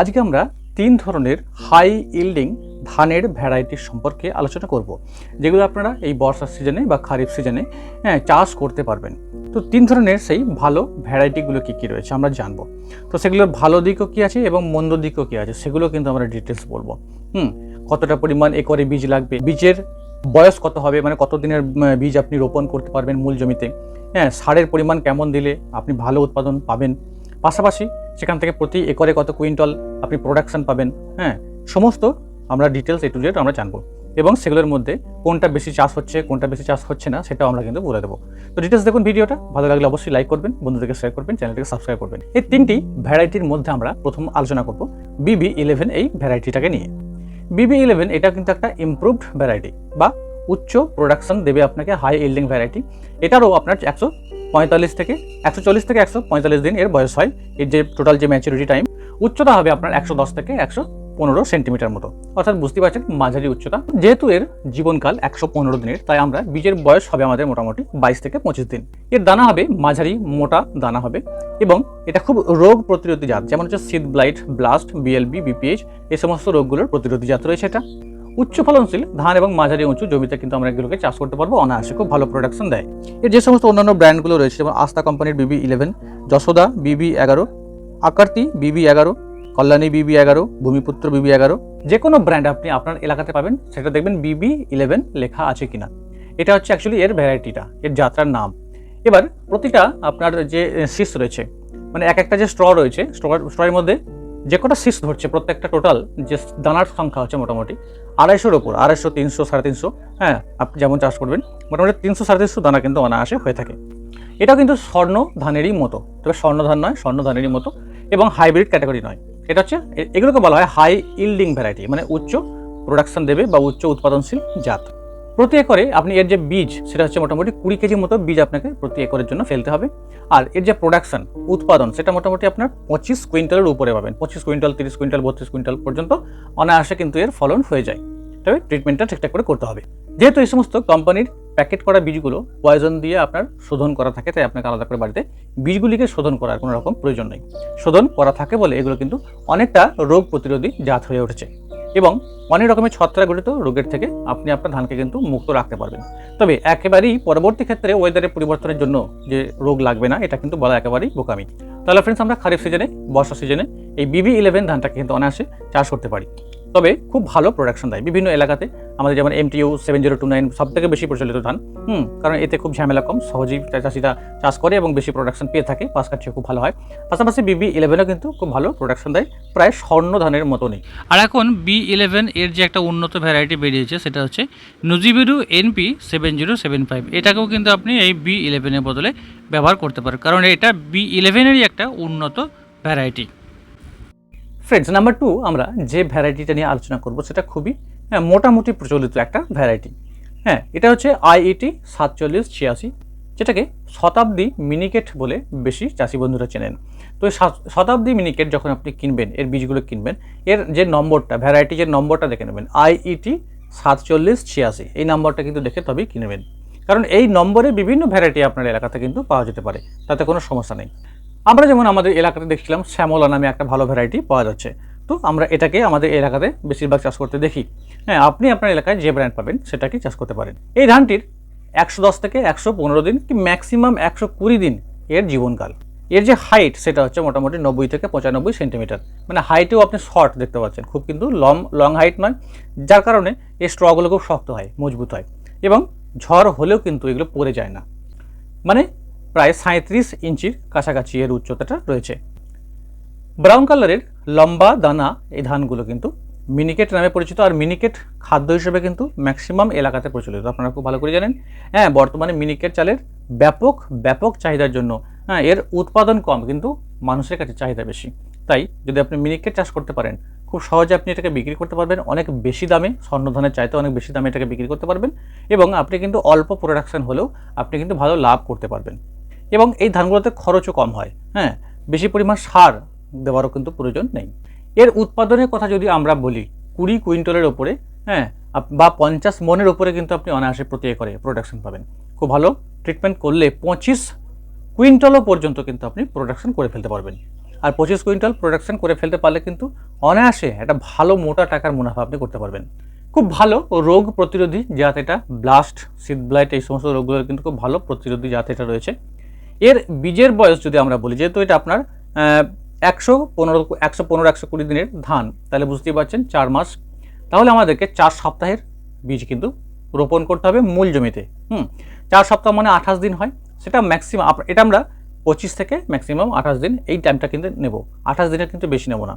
আজকে আমরা তিন ধরনের হাই ইল্ডিং ধানের ভ্যারাইটির সম্পর্কে আলোচনা করব, যেগুলো আপনারা এই বর্ষার সিজনে বা খারিফ সিজনে হ্যাঁ চাষ করতে পারবেন। তো তিন ধরনের সেই ভালো ভ্যারাইটিগুলো কী কী রয়েছে আমরা জানব। তো সেগুলোর ভালো দিকও কী আছে এবং মন্দ দিকও কী আছে, সেগুলো কিন্তু আমরা ডিটেলস বলব। হুম, কতটা পরিমাণ একরে বীজ লাগবে, বীজের বয়স কত হবে মানে কত দিনের বীজ আপনি রোপণ করতে পারবেন মূল জমিতে হ্যাঁ সারের পরিমাণ কেমন দিলে আপনি ভালো উৎপাদন পাবেন। পাশাপাশি সেখান থেকে প্রতি একরে কত কুইন্টাল আপনি প্রোডাকশন পাবেন হ্যাঁ? সমস্ত আমরা ডিটেলস এ টু জেড আমরা জানব। এবং সেগুলোর মধ্যে কোনটা বেশি চাষ হচ্ছে, কোনটা বেশি চাষ হচ্ছে না, সেটাও আমরা কিন্তু বলে দেবো। তো ডিটেলস দেখুন ভিডিওটা, ভালো লাগলে অবশ্যই লাইক করবেন, বন্ধুদেরকে শেয়ার করবেন চ্যানেলটিকে সাবস্ক্রাইব করবেন। এই তিনটি ভ্যারাইটির মধ্যে আমরা প্রথম আলোচনা করব বিবি ইলেভেন এই ভ্যারাইটিটাকে নিয়ে। বিবি ইলেভেন এটা কিন্তু একটা ইমপ্রুভড ভ্যারাইটি বা উচ্চ প্রোডাকশন দেবে আপনাকে হাই ইল্ডিং ভ্যারাইটি এটারও আপনার একশো পঁয়তাল্লিশ থেকে একশো চল্লিশ থেকে একশো পঁয়তাল্লিশ দিন এর বয়স হয়। এর যে টোটাল যে ম্যাচুরিটি টাইম উচ্চতা হবে আপনার একশো দশ থেকে একশো পনেরো সেন্টিমিটার মতো। অর্থাৎ বুঝতে পারছেন মাঝারি উচ্চতা। যেহেতু এর জীবনকাল একশো পনেরো দিনের, তাই আমরা বীজের বয়স হবে আমাদের মোটামুটি বাইশ থেকে পঁচিশ দিন। এর দানা হবে মাঝারি মোটা দানা হবে এবং এটা খুব রোগ প্রতিরোধী জাত, যেমন হচ্ছে seed blight blast BLB BPH এই সমস্ত রোগগুলোর প্রতিরোধী জাত রয়েছে এটা। উচ্চ ফলনশীল ধান এবং মাঝারি উঁচু জমিতে কিন্তু আমরা এগুলোকে চাষ করতে পারব। অনায়াসে খুব ভালো প্রোডাকশন দেয়। এর যে সমস্ত অন্যান্য ব্র্যান্ডগুলো রয়েছে, যেমন আস্থা কোম্পানির বিবি ইলেভেন যশোদা বিবি এগারো আকার্তি বিবি এগারো কল্যাণী বিবি এগারো ভূমিপুত্র বিবি এগারো, যে কোনো ব্র্যান্ড আপনি আপনার এলাকাতে পাবেন, সেটা দেখবেন বিবি ইলেভেন লেখা আছে কিনা। এটা হচ্ছে অ্যাকচুয়ালি এর ভ্যারাইটিটা এর যাত্রার নাম। এবার প্রতিটা আপনার যে শীষ রয়েছে মানে এক একটা যে স্ট্র রয়েছে স্ট্র স্ট্রয়ের মধ্যে যে কটা শীষ ধরছে প্রত্যেকটা টোটাল যে দানার সংখ্যা হচ্ছে মোটামুটি আড়াইশোর ওপর, আড়াইশো, তিনশো, সাড়ে তিনশো হ্যাঁ আপনি যেমন চাষ করবেন, মোটামুটি তিনশো, সাড়ে তিনশো দানা কিন্তু অনায়াসে হয়ে থাকে। এটাও কিন্তু স্বর্ণ ধানেরই মতো, তবে স্বর্ণ ধান নয়, স্বর্ণ ধানেরই মতো এবং হাইব্রিড ক্যাটাগরি নয়। এটা হচ্ছে এগুলোকে বলা হয় হাই ইল্ডিং ভ্যারাইটি মানে উচ্চ প্রোডাকশন দেবে বা উচ্চ উৎপাদনশীল জাত। প্রতি একরে আপনি এর যে বীজ, সেটা হচ্ছে মোটামুটি কুড়ি কেজি মতো বীজ আপনাকে প্রতি একরের জন্য ফেলতে হবে। আর এর যে প্রোডাকশন উৎপাদন, সেটা মোটামুটি আপনার পঁচিশ কুইন্টালের উপরে পাবেন। পঁচিশ কুইন্টাল, তিরিশ কুইন্টাল, বত্রিশ কুইন্টাল পর্যন্ত অনায়াসে কিন্তু এর ফলন হয়ে যায়। তবে ট্রিটমেন্টটা ঠিকঠাক করে করতে হবে। যেহেতু এই সমস্ত কোম্পানির প্যাকেট করা বীজগুলো পয়জন দিয়ে আপনার শোধন করা থাকে, তাই আপনাকে আলাদা করে বাড়িতে বীজগুলিকে শোধন করার কোনো রকম প্রয়োজন নেই। শোধন করা থাকে বলে এগুলো কিন্তু অনেকটা রোগ প্রতিরোধী জাত হয়ে উঠেছে। এবং অনেক রকমের ছত্রাক ঘটিত রোগের থেকে আপনি আপনার ধানকে কিন্তু মুক্ত রাখতে পারবেন। তবে একেবারেই পরবর্তী ক্ষেত্রে ওয়েদারের পরিবর্তনের জন্য যে রোগ লাগবে না, এটা কিন্তু বলা একেবারেই বোকামি। তাহলে ফ্রেন্ডস আমরা খারিফ সিজনে বর্ষা সিজনে এই বিবি ইলেভেন ধানটাকে কিন্তু অনায়াসে চাষ করতে পারি। তবে খুব ভালো প্রোডাকশন দেয়। বিভিন্ন এলাকাতে আমাদের যেমন MTU seven zero two nine সব থেকে বেশি প্রচলিত ধান। হুম, কারণ এতে খুব ঝামেলা কম, সহজেই চাষিরা চাষ করে এবং বেশি প্রোডাকশন পেয়ে থাকে, পাশ কাটিয়ে খুব ভালো হয়। পাশাপাশি বিবি ইলেভেনও কিন্তু খুব ভালো প্রোডাকশন দেয়, প্রায় স্বর্ণ ধানের মতনই। আর এখন বি ইলেভেন এর যে একটা উন্নত ভ্যারাইটি বেরিয়েছে, সেটা হচ্ছে নুজিবিরু NP seven zero seven five এটাকেও কিন্তু আপনি এই বি ইলেভেনের বদলে ব্যবহার করতে পারেন, কারণ এটা বি ইলেভেনেরই একটা উন্নত ভ্যারাইটি ফ্রেন্ডস নাম্বার টু আমরা যে ভ্যারাইটিটা নিয়ে আলোচনা করব সেটা খুবই হ্যাঁ, মোটামুটি প্রচলিত একটা ভ্যারাইটি হ্যাঁ এটা হচ্ছে আইইটি সাতচল্লিশ ছিয়াশি যেটাকে শতাব্দী মিনিকেট বলে বেশি চাষি বন্ধুরা চেনেন। তো শতাব্দী মিনিকেট যখন আপনি কিনবেন এর বীজগুলো কিনবেন এর যে নম্বরটা ভ্যারাইটি যে নম্বরটা দেখে নেবেন আইইটি সাতচল্লিশ ছিয়াশি এই নম্বরটা কিন্তু দেখে তবেই কিনবেন। কারণ এই নম্বরে বিভিন্ন ভ্যারাইটি আপনার এলাকাতে কিন্তু পাওয়া যেতে পারে তাতে কোনো সমস্যা নেই। আমরা যেমন আমাদের এলাকাতে দেখছিলাম শ্যামলা নামে একটা ভালো ভ্যারাইটি পাওয়া যাচ্ছে। তো আমরা এটাকে আমাদের এলাকাতে বেশিরভাগ চাষ করতে দেখি। হ্যাঁ আপনি আপনার এলাকায় যে ব্র্যান্ড পাবেন সেটাকে চাষ করতে পারেন। এই ধানটির একশো দশ থেকে একশো পনেরো দিন কি ম্যাক্সিমাম একশো কুড়ি দিন এর জীবনকাল। এর যে হাইট সেটা হচ্ছে মোটামুটি নব্বই থেকে পঁচানব্বই সেন্টিমিটার মানে হাইটেও আপনি শর্ট দেখতে পাচ্ছেন। খুব কিন্তু লং লং হাইট নয়। যার কারণে এই স্ট্রগুলো খুব শক্ত হয়, মজবুত হয়। এবং ঝড় হলেও কিন্তু এগুলো পড়ে যায় না। মানে প্রায় সাঁত্রিশ ইঞ্চির কাছাকাছি এর উচ্চতাটা রয়েছে। ব্রাউন কালারের লম্বা দানা এই ধানগুলো কিন্তু মিনিকেট নামে পরিচিত আর মিনিকেট খাদ্য হিসেবে কিন্তু ম্যাক্সিমাম এলাকাতে প্রচলিত। আপনারা খুব ভালো করে জানেন। হ্যাঁ বর্তমানে মিনিকেট চালের ব্যাপক ব্যাপক চাহিদার জন্য হ্যাঁ এর উৎপাদন কম, কিন্তু মানুষের কাছে চাহিদা বেশি। তাই যদি আপনি মিনিকেট চাষ করতে পারেন, খুব সহজে আপনি এটাকে বিক্রি করতে পারবেন। অনেক বেশি দামে স্বর্ণ ধানের চাইতে অনেক বেশি দামে এটাকে বিক্রি করতে পারবেন এবং আপনি কিন্তু অল্প প্রোডাকশন হলেও আপনি কিন্তু ভালো লাভ করতে পারবেন। এবং এই ধানগুলোতে খরচও কম হয় হ্যাঁ? বেশি পরিমাণ সার দেওয়ারও কিন্তু প্রয়োজন নেই। এর উৎপাদনের কথা যদি আমরা বলি, কুড়ি কুইন্টালের ওপরে হ্যাঁ বা পঞ্চাশ মনের ওপরে কিন্তু আপনি অনায়াসে প্রতি একরে প্রোডাকশন পাবেন। খুব ভালো ট্রিটমেন্ট করলে পঁচিশ কুইন্টালও পর্যন্ত কিন্তু আপনি প্রোডাকশন করে ফেলতে পারবেন। আর পঁচিশ কুইন্টাল প্রোডাকশন করে ফেলতে পারলে কিন্তু অনায়াসে একটা ভালো মোটা টাকার মুনাফা আপনি করতে পারবেন। খুব ভালো রোগ প্রতিরোধী জাত এটা ব্লাস্ট সিড ব্লাইট এই সমস্ত রোগগুলোর কিন্তু খুব ভালো প্রতিরোধী জাত এটা রয়েছে। এর বীজের বয়স যদি আমরা বলি, যেহেতু এটা আপনার একশো পনেরো একশো পনেরো, একশো কুড়ি দিনের ধান, তাহলে বুঝতেই পারছেন চার মাস। তাহলে আমাদেরকে চার সপ্তাহের বীজ কিন্তু রোপণ করতে হবে মূল জমিতে, হুম? চার সপ্তাহ মানে আঠাশ দিন হয়, সেটা ম্যাক্সিমাম এটা আমরা পঁচিশ থেকে ম্যাক্সিমাম আঠাশ দিন এই টাইমটা কিন্তু নেব। আঠাশ দিনের কিন্তু বেশি নেব না।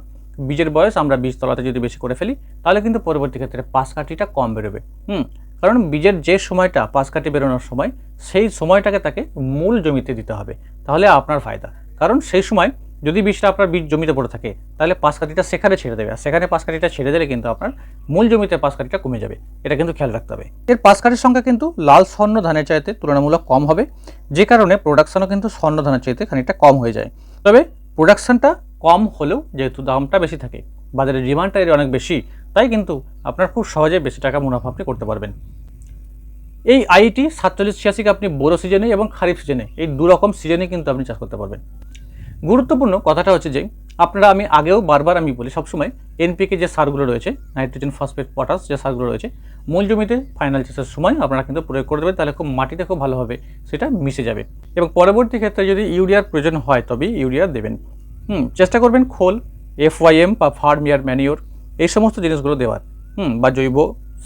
বীজের বয়স আমরা বীজ তলাতে যদি বেশি করে ফেলি, তাহলে কিন্তু পরবর্তী ক্ষেত্রে পাশ কাঠিটা কম বেরোবে, হুম? কারণ বীজের যে সময়টা পাশ কাঠি বেরোনোর সময়, সেই সময়টাকে তাকে মূল জমিতে দিতে হবে। তাহলে আপনার ফায়দা। কারণ সেই সময় যদি বীজটা আপনার বীজ জমিতে পড়ে থাকে, তাহলে পাশ কাঠিটা সেখানে ছেড়ে দেবে। আর সেখানে পাশ কাঠিটা ছেড়ে দিলে কিন্তু আপনার মূল জমিতে পাশ কাঠিটা কমে যাবে। এটা কিন্তু খেয়াল রাখতে হবে। এর পাশ কাঠির সংখ্যা কিন্তু লাল স্বর্ণ ধানের চাইতে তুলনামূলক কম হবে। যে কারণে প্রোডাকশনও কিন্তু স্বর্ণ ধানের চাইতে খানিকটা কম হয়ে যায়। তবে প্রোডাকশানটা কম হলেও যেহেতু দামটা বেশি থাকে বাজারে ডিমান্ডটা এর অনেক বেশি, তাই কিন্তু আপনার খুব সহজে বেশি টাকা মুনাফা আপনি করতে পারবেন। এই আইটি সাতচল্লিশ ছিয়াশিকে আপনি বড়ো সিজনে এবং খারিফ সিজনে এই দু রকম সিজনে কিন্তু আপনি চাষ করতে পারবেন। গুরুত্বপূর্ণ কথাটা হচ্ছে যে, আপনারা আমি আগেও বারবার আমি বলি, সবসময় এনপিকে যে সারগুলো রয়েছে নাইট্রোজেন ফসফেট পটাশ যে সারগুলো রয়েছে, মূল জমিতে ফাইনাল চাষের সময় আপনারা কিন্তু প্রয়োগ করে দেবেন, তাহলে খুব মাটিতে খুব ভালোভাবে সেটা মিশে যাবে। এবং পরবর্তী ক্ষেত্রে যদি ইউরিয়ার প্রয়োজন হয়, তবেই ইউরিয়া দেবেন। হুম, চেষ্টা করবেন খোল এফওয়াইএম বা ফার্মিয়ার ম্যানিওর এই সমস্ত জিনিসগুলো দেওয়ার। হুম, বা জৈব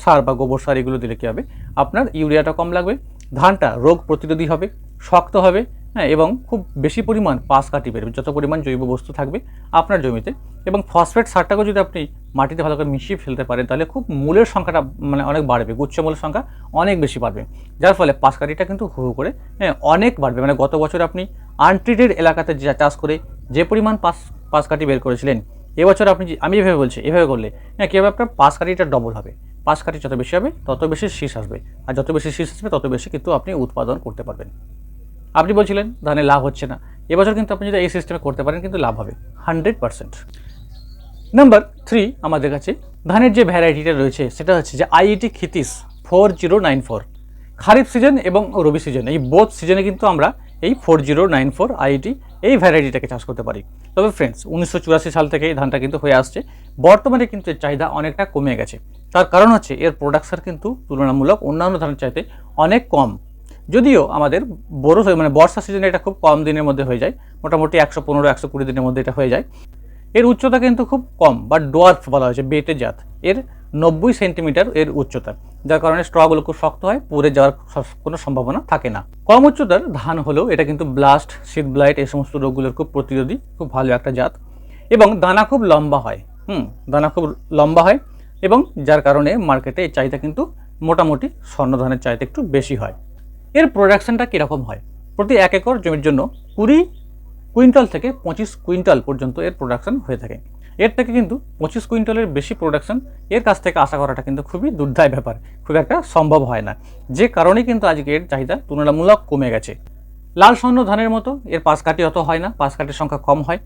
সার বা গোবর সার এগুলো দিলে কী হবে? আপনার ইউরিয়াটা কম লাগবে, ধানটা রোগ প্রতিরোধী হবে, শক্ত হবে হ্যাঁ এবং খুব বেশি পরিমাণ পাশ কাটি বেরোবে, যত পরিমাণ জৈব বস্তু থাকবে আপনার জমিতে। এবং ফসফেট সারটাকেও যদি আপনি মাটিতে ভালো করে মিশিয়ে ফেলতে পারেন, তাহলে খুব মূলের সংখ্যাটা মানে অনেক বাড়বে, গুচ্ছ মূলের সংখ্যা অনেক বেশি বাড়বে। যার ফলে পাশ কাটিটা কিন্তু হু করে হ্যাঁ অনেক বাড়বে। মানে গত বছর আপনি আনট্রিটেড এলাকাতে যা চাষ করে যে পরিমাণ পাশ পাশ কাটি বের করেছিলেন। এবছর আপনি আমি এভাবে বলছি, এভাবে করলে। হ্যাঁ কীভাবে আপনার পাশ কাটিটা ডবল হবে। পাশ কাটি যত বেশি হবে, তত বেশি শীষ আসবে। আর যত বেশি শীষ আসবে, তত বেশি কিন্তু আপনি উৎপাদন করতে পারবেন। আপনি বলছিলেন, ধানে লাভ হচ্ছে না। এবছর কিন্তু আপনি যদি এই সিস্টেমে করতে পারেন, কিন্তু লাভ হবে। হান্ড্রেড পার্সেন্ট নাম্বার থ্রি আমাদের কাছে, ধানের যে ভ্যারাইটিটা রয়েছে, সেটা হচ্ছে যে IET খিতিস four zero nine four kharif season এবং রবি সিজন এই বোধ সিজনে কিন্তু আমরা এই four zero nine four IT এই ভ্যারাইটিটাকে চাষ করতে পারি। তবে ফ্রেন্ডস উনিশশো চুরাশি সাল থেকে এই ধানটা কিন্তু হয়ে আসছে। বর্তমানে কিন্তু এর চাহিদা অনেকটা কমে গেছে। তার কারণ হচ্ছে, এর প্রোডাকশন কিন্তু তুলনামূলক অন্যান্য ধানের চাইতে অনেক কম। যদিও আমাদের বড় মানে বর্ষা সিজনে এটা খুব কম দিনের মধ্যে হয়ে যায়। মোটামুটি একশো পনেরো, একশো কুড়ি দিনের মধ্যে এটা হয়ে যায়। এর উচ্চতা কিন্তু খুব কম বা ডোয়ার্ফ বলা হয়েছে, বেটে জাত। এর নব্বই সেন্টিমিটার এর উচ্চতা, যার কারণে স্ট্রগুলো খুব শক্ত হয়, পুড়ে যাওয়ার কোনো সম্ভাবনা থাকে না। কম উচ্চতার ধান হলেও এটা কিন্তু ব্লাস্ট শীত ব্লাইট এই সমস্ত রোগগুলোর খুব প্রতিরোধী, খুব ভালো একটা জাত। এবং দানা খুব লম্বা হয়, হুম, দানা খুব লম্বা হয় এবং যার কারণে মার্কেটে এর চাহিদা কিন্তু মোটামুটি স্বর্ণ ধানের চাহিদা একটু বেশি হয়। এর প্রোডাকশনটা কীরকম হয়? প্রতি এক একর জমির জন্য কুড়ি কুইন্টাল থেকে পঁচিশ কুইন্টাল পর্যন্ত এর প্রোডাকশন হয়ে থাকে। এর থেকে কিন্তু পঁচিশ কুইন্টালের বেশি প্রোডাকশন এর কাছ থেকে আশা করাটা কিন্তু খুবই দুর্দায় ব্যাপার, খুব একটা সম্ভব হয় না। যে কারণে কিন্তু আজকে এর চাহিদা তুলনামূলক কমে গেছে। লাল স্বর্ণ ধানের মতো এর পাশ কাটি অত হয় না পাশ কাটির সংখ্যা কম হয়।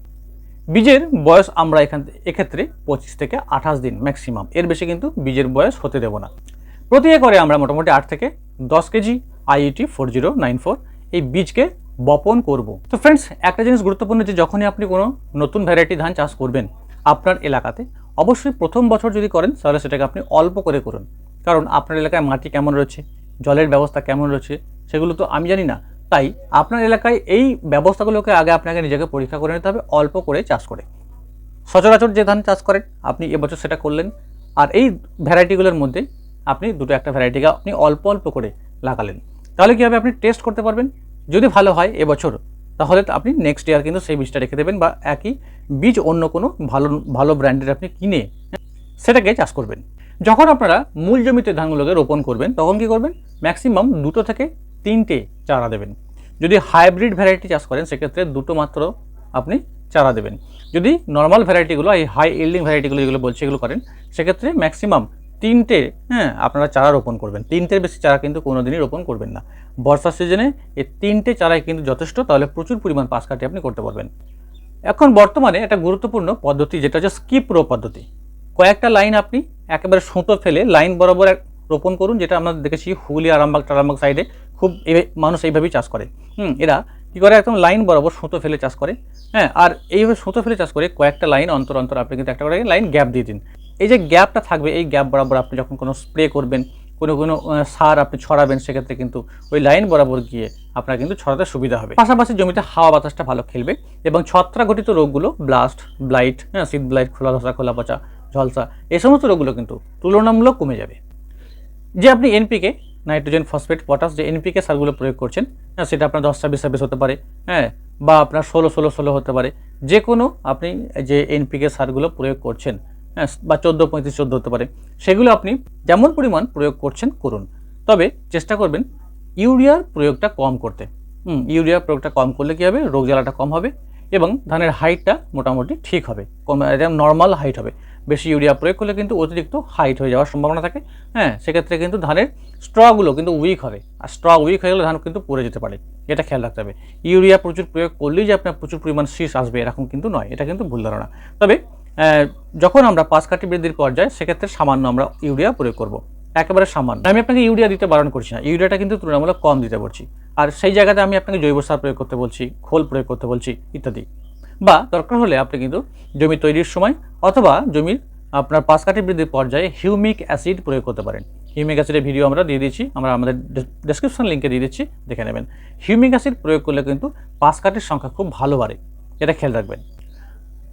বীজের বয়স আমরা এখান এক্ষেত্রে পঁচিশ থেকে আঠাশ দিন ম্যাক্সিমাম এর বেশি কিন্তু বীজের বয়স হতে দেবো না। প্রতি একরে আমরা মোটামুটি আট থেকে দশ kg IET four zero nine four এই বীজকে বপন করব। তো ফ্রেন্ডস একটা জিনিস গুরুত্বপূর্ণ যে যখনই আপনি কোনো নতুন ভ্যারাইটি ধান চাষ করবেন আপনার এলাকাতে। অবশ্যই প্রথম বছর যদি করেন, তাহলে সেটাকে আপনি অল্প করে করুন। কারণ আপনার এলাকায় মাটি কেমন রয়েছে, জলের ব্যবস্থা কেমন রয়েছে, সেগুলো তো আমি জানি না। তাই আপনার এলাকায় এই ব্যবস্থাগুলোকে আগে আপনাকে নিজেকে পরীক্ষা করে নিতে হবে, অল্প করে চাষ করে। সচরাচর যে ধান চাষ করেন, আপনি এবছর সেটা করলেন। আর এই ভ্যারাইটিগুলোর মধ্যে আপনি দুটো একটা ভ্যারাইটিকে আপনি অল্প অল্প করে লাগালেন। তাহলে কী হবে? আপনি টেস্ট করতে পারবেন। যদি ভালো হয় এবছর তাহলে আপনি নেক্সট ইয়ার কিন্তু সেই বীজটা রেখে দেবেন বা একই বীজ অন্য কোনো ভালো ভালো ব্র্যান্ডের আপনি কিনে সেটাকে চাষ করবেন। যখন আপনারা মূল জমিতে ধানগুলোকে রোপণ করবেন, তখন কি করবেন? ম্যাক্সিমাম দুটো থেকে তিনটে চারা দেবেন। যদি হাইব্রিড ভ্যারাইটি চাষ করেন, সেক্ষেত্রে দুটো মাত্র আপনি চারা দেবেন। যদি নর্মাল ভ্যারাইটিগুলো এই হাই ইল্ডিং ভ্যারাইটিগুলো যেগুলো বলছে, এগুলো করেন, সেক্ষেত্রে ম্যাক্সিমাম তিনটে হ্যাঁ আপনারা চারা রোপণ করবেন। তিনটের বেশি চারা কিন্তু কোনো দিনই রোপণ করবেন না। বর্ষার সিজনে এই তিনটে চারাই কিন্তু যথেষ্ট, তাহলে প্রচুর পরিমাণ পাশ কাটি আপনি করতে পারবেন। এখন বর্তমানে একটা গুরুত্বপূর্ণ পদ্ধতি, যেটা হচ্ছে স্কিপ রো পদ্ধতি। কয়েকটা লাইন আপনি একেবারে সুতো ফেলে লাইন বরাবর এক রোপণ করুন, যেটা আমরা দেখেছি হুগলি, আরামবাগ, টারামবাগ সাইডে খুব মানুষ এইভাবেই চাষ করে। হুম, এরা কী করে? একদম লাইন বরাবর সুতো ফেলে চাষ করে। হ্যাঁ আর এইভাবে সুতো ফেলে চাষ করে কয়েকটা লাইন অন্তর অন্তর আপনি কিন্তু একটা করে লাইন গ্যাপ দিয়ে দিন। এই যে গ্যাপটা থাকবে, এই গ্যাপ বরাবর আপনি যখন কোনো স্প্রে করবেন, কোনো কোনো সার আপনি ছড়াবেন, সেক্ষেত্রে কিন্তু ওই লাইন বরাবর গিয়ে আপনার কিন্তু ছড়াতে সুবিধা হবে। পাশাপাশি জমিতে হাওয়া বাতাসটা ভালো খেলবে এবং ছত্রাঘটিত রোগগুলো ব্লাস্ট ব্লাইট হ্যাঁ শীত ব্লাইট খোলা ধসা, খোলা পচা, ঝলসা এই সমস্ত রোগগুলো কিন্তু তুলনামূলক কমে যাবে। যে আপনি এনপিকে নাইট্রোজেন ফসফেট পটাশ যে এনপিকে সারগুলো প্রয়োগ করছেন হ্যাঁ সেটা আপনার দশ, ছাব্বিশ ছাব্বিশ হতে পারে হ্যাঁ বা আপনার ষোলো ষোলো ষোলো হতে পারে যে কোনো আপনি যে এনপিকে সারগুলো প্রয়োগ করছেন বা চোদ্দ, পঁয়ত্রিশ, চোদ্দ হতে পারে। সেগুলো আপনি যেমন পরিমাণ প্রয়োগ করছেন করুন। তবে চেষ্টা করবেন ইউরিয়ার প্রয়োগটা কম করতে। হুম ইউরিয়া প্রয়োগটা কম করলে কী হবে? রোগ জ্বালাটা কম হবে এবং ধানের হাইটটা মোটামুটি ঠিক হবে। কম, একদম নর্মাল হাইট হবে। বেশি ইউরিয়া প্রয়োগ করলে কিন্তু অতিরিক্ত হাইট হয়ে যাওয়ার সম্ভাবনা থাকে। হ্যাঁ সেক্ষেত্রে কিন্তু ধানের স্ট্রগুলো কিন্তু উইক হবে। আর স্ট্র উইক হয়ে গেলে ধান কিন্তু পড়ে যেতে পারে। এটা খেয়াল রাখতে হবে। ইউরিয়া প্রচুর প্রয়োগ করলেই যে আপনার প্রচুর পরিমাণ শীষ আসবে এরকম কিন্তু নয়। এটা কিন্তু ভুল ধারণা। তবে যখন আমরা পাঁচ কাঠি বৃদ্ধির পর্যায়ে, সেক্ষেত্রে সামান্য আমরা ইউরিয়া প্রয়োগ করব। একেবারে সামান্য। আমি আপনাকে ইউরিয়া দিতে বারণ করছি না। ইউরিয়াটা কিন্তু তুলনামূলক কম দিতে বলছি। আর সেই জায়গাতে আমি আপনাকে জৈব সার প্রয়োগ করতে বলছি, খোল প্রয়োগ করতে বলছি, ইত্যাদি। বা দরকার হলে আপনি কিন্তু জমি তৈরির সময় অথবা জমির আপনার পাঁচ কাঠি বৃদ্ধির পর্যায়ে হিউমিক অ্যাসিড প্রয়োগ করতে পারেন। হিউমিক অ্যাসিডের ভিডিও আমরা দিয়ে দিচ্ছি আমরা আমাদের ডেসক্রিপশন লিঙ্কে দিয়ে দিচ্ছি, দেখে নেবেন। হিউমিক অ্যাসিড প্রয়োগ করলে কিন্তু পাঁচ কাঠির সংখ্যা খুব ভালো বাড়ে। এটা খেয়াল রাখবেন।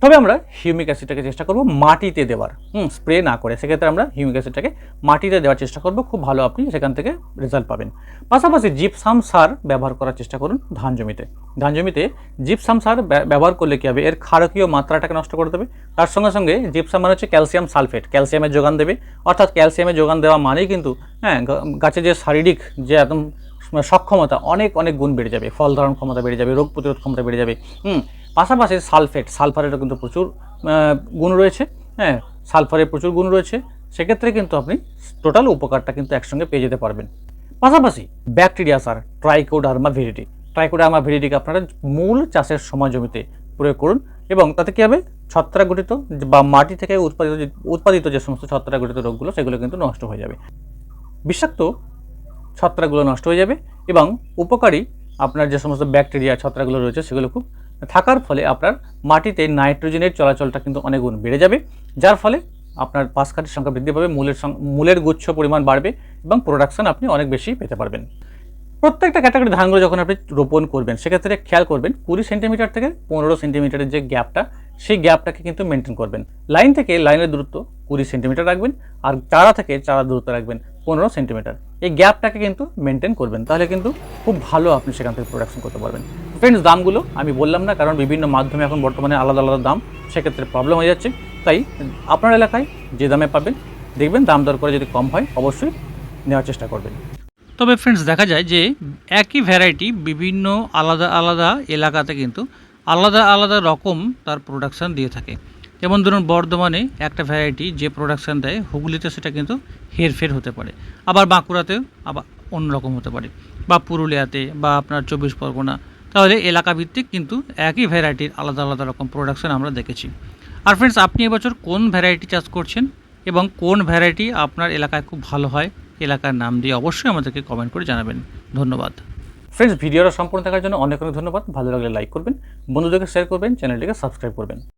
তবে আমরা হিউমিক অ্যাসিডটাকে চেষ্টা করব মাটিতে দেওয়ার। হুম, স্প্রে না করে। সেক্ষেত্রে আমরা হিউমিক অ্যাসিডটাকে মাটিতে দেওয়ার চেষ্টা করব। খুব ভালো আপনি সেখান থেকে রেজাল্ট পাবেন। পাশাপাশি জিপসাম সার ব্যবহার করার চেষ্টা করুন ধান জমিতে। ধান জমিতে জিপসাম সার ব্যবহার করলে কী হবে? এর ক্ষারকীয় মাত্রাটাকে নষ্ট করে দেবে। তার সঙ্গে সঙ্গে জিপসাম মানে হচ্ছে ক্যালসিয়াম সালফেট ক্যালসিয়ামের যোগান দেবে। অর্থাৎ ক্যালসিয়ামের যোগান দেওয়া মানেই কিন্তু হ্যাঁ গাছের যে শারীরিক যে একদম সক্ষমতা অনেক অনেক গুণ বেড়ে যাবে। ফল ধারণ ক্ষমতা বেড়ে যাবে, রোগ প্রতিরোধ ক্ষমতা বেড়ে যাবে। হুম পাশাপাশি সালফেট, সালফারেরও কিন্তু প্রচুর গুণ রয়েছে হ্যাঁ সালফারের প্রচুর গুণ রয়েছে, সেক্ষেত্রে কিন্তু আপনি টোটাল উপকারটা কিন্তু একসঙ্গে পেয়ে যেতে পারবেন। পাশাপাশি ব্যাকটেরিয়া সার ট্রাইকোডার্মা ভেরিটি ট্রাইকোডার্মা ভেরিটিকে আপনারা মূল চাষের সময় জমিতে প্রয়োগ করুন এবং তাতে কী হবে? ছত্রাক গঠিত বা মাটি থেকে উৎপাদিত উৎপাদিত যে সমস্ত ছত্রাক গঠিত রোগগুলো, সেগুলো কিন্তু নষ্ট হয়ে যাবে। বিষাক্ত ছত্রাকগুলো নষ্ট হয়ে যাবে এবং উপকারী আপনার যে সমস্ত ব্যাকটেরিয়া ছত্রাকগুলো রয়েছে, সেগুলো খুব থাকার ফলে আপনার মাটিতে নাইট্রোজেনের চলাচলটা কিন্তু অনেক গুণ বেড়ে যাবে, যার ফলে আপনার পাশ কাঠের সংখ্যা বৃদ্ধি পাবে, মূলের মূলের গুচ্ছ পরিমাণ বাড়বে এবং প্রোডাকশন আপনি অনেক বেশি পেতে পারবেন। প্রত্যেকটা ক্যাটাগরি ধানগুলো যখন আপনি রোপণ করবেন, সেক্ষেত্রে খেয়াল করবেন কুড়ি সেন্টিমিটার থেকে পনেরো সেন্টিমিটারের যে গ্যাপটা সেই গ্যাপটাকে কিন্তু মেনটেন করবেন। লাইন থেকে লাইনের দূরত্ব কুড়ি সেন্টিমিটার রাখবেন আর চারা থেকে চারা দূরত্ব রাখবেন পনেরো সেন্টিমিটার। এই গ্যাপটাকে কিন্তু মেনটেন করবেন, তাহলে কিন্তু খুব ভালো আপনি সেখান থেকে প্রোডাকশন করতে পারবেন। ফ্রেন্ডস দামগুলো আমি বললাম না, কারণ বিভিন্ন মাধ্যমে এখন বর্তমানে আলাদা আলাদা দাম, সেক্ষেত্রে প্রবলেম হয়ে যাচ্ছে। তাই আপনার এলাকায় যে দামে পাবেন, দেখবেন দাম দর করে যদি কম হয়, অবশ্যই নেওয়ার চেষ্টা করবেন। তবে ফ্রেন্ডস দেখা যায় যে একই ভ্যারাইটি বিভিন্ন আলাদা আলাদা এলাকাতে কিন্তু আলাদা আলাদা রকম তার প্রোডাকশান দিয়ে থাকে। যেমন ধরুন, বর্ধমানে একটা ভ্যারাইটি যে প্রোডাকশান দেয়, হুগলিতে সেটা কিন্তু হেরফের হতে পারে। আবার বাঁকুড়াতেও আবার অন্যরকম হতে পারে। বা পুরুলিয়াতে বা আপনার চব্বিশ পরগনা, তাহলে এলাকা ভিত্তিক কিন্তু একই ভ্যারাইটির আলাদা আলাদা রকম প্রোডাকশান আমরা দেখেছি। আর ফ্রেন্ডস আপনি এবছর কোন ভ্যারাইটি চাষ করছেন এবং কোন ভ্যারাইটি আপনার এলাকায় খুব ভালো হয়, এলাকার নাম দিয়ে অবশ্যই আমাদেরকে কমেন্ট করে জানাবেন। ধন্যবাদ। ফ্রেন্ডস ভিডিওটা সম্পূর্ণ দেখার জন্য অনেক অনেক ধন্যবাদ। ভালো লাগলে লাইক করবেন। বন্ধুদেরকে শেয়ার করবেন চ্যানেলটিকে সাবস্ক্রাইব করবেন।